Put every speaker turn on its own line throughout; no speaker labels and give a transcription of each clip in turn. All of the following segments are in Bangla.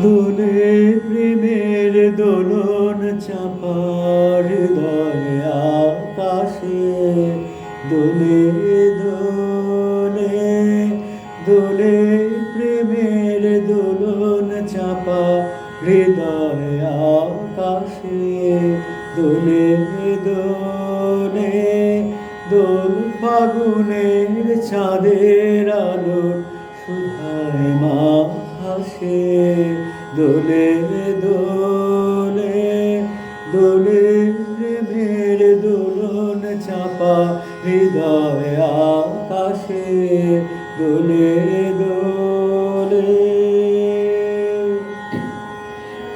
দোলে প্রেমের দোলন চাপার হৃদয় আকাশে, দোলে দোলে দোলে প্রেমের দোলন চাপা হৃদয় আকাশে, দোলে দোলে, দোল ফাগুনের চাঁদের আলো সুধায় মা হাসে দোলে দোলে দোলে প্রেমের দোলন চাপা হৃদয় আকাশে, দোলে দোলে।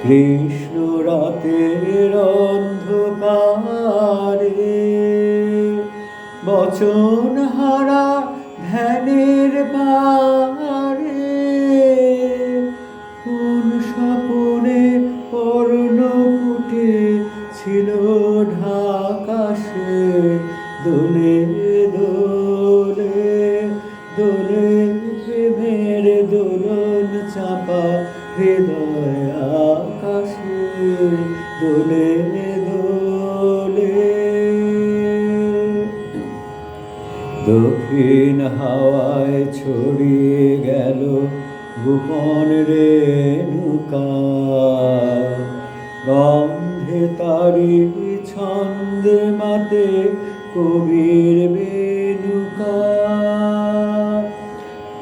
কৃষ্ণ রাতের অন্ধকারে বচন হারা স্বপনে পর্ণ ফুটে ছিল ঢাকাশে। দোলে দোলে দোলে প্রেমের দোলন চাপা হৃদয় আকাশে। দোলে দোলে। দক্ষিণ হাওয়ায় ছড়িয়ে গেল গোপন রেণুকা। গন্ধে তারি ছন্দে মাতে কবির বেনুকা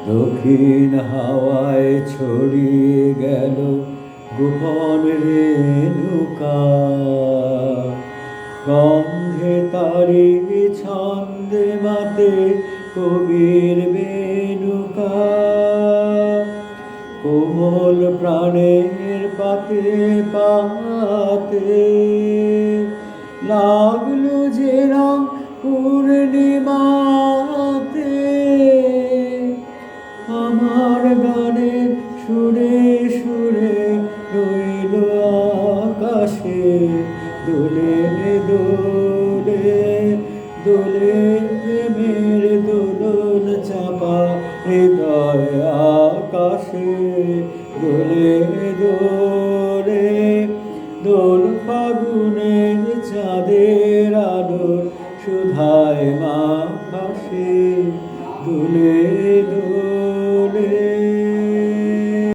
দক্ষিণ হাওয়ায় ছড়িয়ে গেল গোপন রেণুকা। গন্ধে তারি ছন্দে মাতে কবির বেনুকা কোমল প্রাণের পাতে পাতে লাগল যে রং পূর্ণিমাতে। আমার গানের সুরে সুরে রইল আকাশে, দোলে দোলে দোলে প্রেমের দোলে দোলে দোল ফাগুনের চাঁদের আলো সুধায় মা পাশে। দোলে